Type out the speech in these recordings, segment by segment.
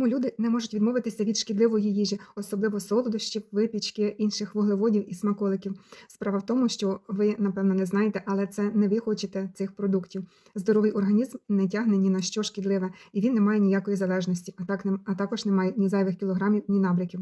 Чому люди не можуть відмовитися від шкідливої їжі, особливо солодощів, випічки, інших вуглеводів і смаколиків? Справа в тому, що ви, напевно, не знаєте, але це не ви хочете цих продуктів. Здоровий організм не тягне ні на що шкідливе, і він не має ніякої залежності, а, а також не має ні зайвих кілограмів, ні набряків.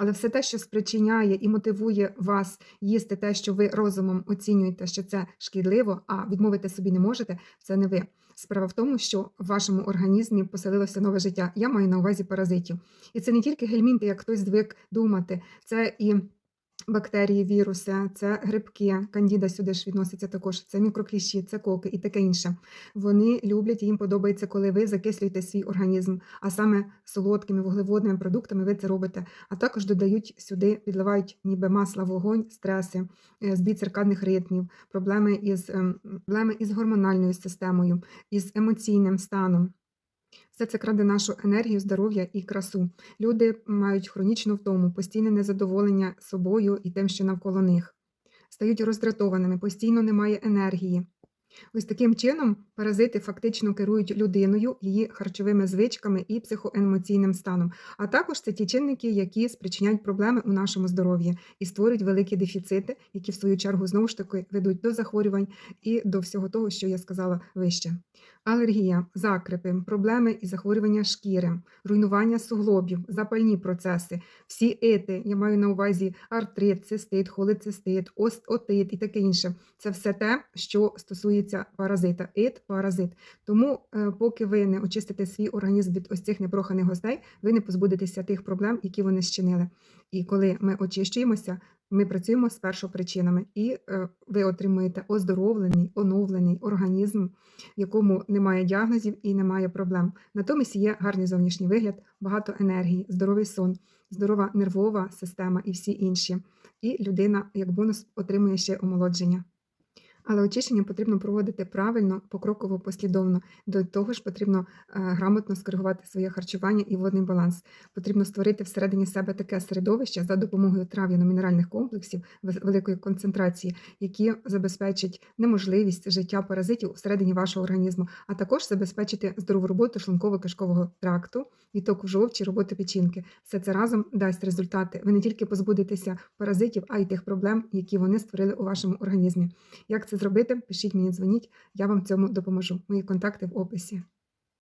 Але все те, що спричиняє і мотивує вас їсти те, що ви розумом оцінюєте, що це шкідливо, а відмовити собі не можете, це не ви. Справа в тому, що в вашому організмі поселилося нове життя. Я маю на увазі паразитів. І це не тільки гельмінти, як хтось звик думати, це і бактерії, віруси, це грибки, кандіда сюди ж відноситься також, це мікрокліщі, це коки і таке інше. Вони люблять і їм подобається, коли ви закислюєте свій організм, а саме солодкими вуглеводними продуктами ви це робите. А також додають сюди, підливають ніби масла, вогонь, стреси, е, збій циркадних ритмів, проблеми із, ем, проблеми із гормональною системою, із емоційним станом. Все це краде нашу енергію, здоров'я і красу. Люди мають хронічну втому, постійне незадоволення собою і тим, що навколо них. Стають роздратованими, постійно немає енергії. Ось таким чином паразити фактично керують людиною, її харчовими звичками і психоемоційним станом. А також це ті чинники, які спричиняють проблеми у нашому здоров'ї і створюють великі дефіцити, які в свою чергу знову ж таки ведуть до захворювань і до всього того, що я сказала вище. Алергія, закрепи, проблеми і захворювання шкіри, руйнування суглобів, запальні процеси, всі ити, я маю на увазі артрит, цистит, холецистит, остеотит і таке інше. Це все те, що стосується паразита. Ит, паразит. Тому, е, поки ви не очистите свій організм від ось цих непроханих гостей, ви не позбудетеся тих проблем, які вони зчинили. І коли ми очищуємося, ми працюємо з першопричинами, і е, ви отримуєте оздоровлений, оновлений організм, в якому немає діагнозів і немає проблем. Натомість є гарний зовнішній вигляд, багато енергії, здоровий сон, здорова нервова система і всі інші. І людина, як бонус, отримує ще омолодження. Але очищення потрібно проводити правильно, покроково, послідовно. До того ж, потрібно е, грамотно скоригувати своє харчування і водний баланс. Потрібно створити всередині себе таке середовище за допомогою трав'яно-мінеральних комплексів великої концентрації, які забезпечать неможливість життя паразитів всередині вашого організму, а також забезпечити здорову роботу шлунково-кишкового тракту, відтоку жовчі, роботи печінки. Все це разом дасть результати. Ви не тільки позбудетеся паразитів, а й тих проблем, які вони створили у вашому організмі. Як це зробити? Пишіть мені, дзвоніть, я вам в цьому допоможу. Мої контакти в описі.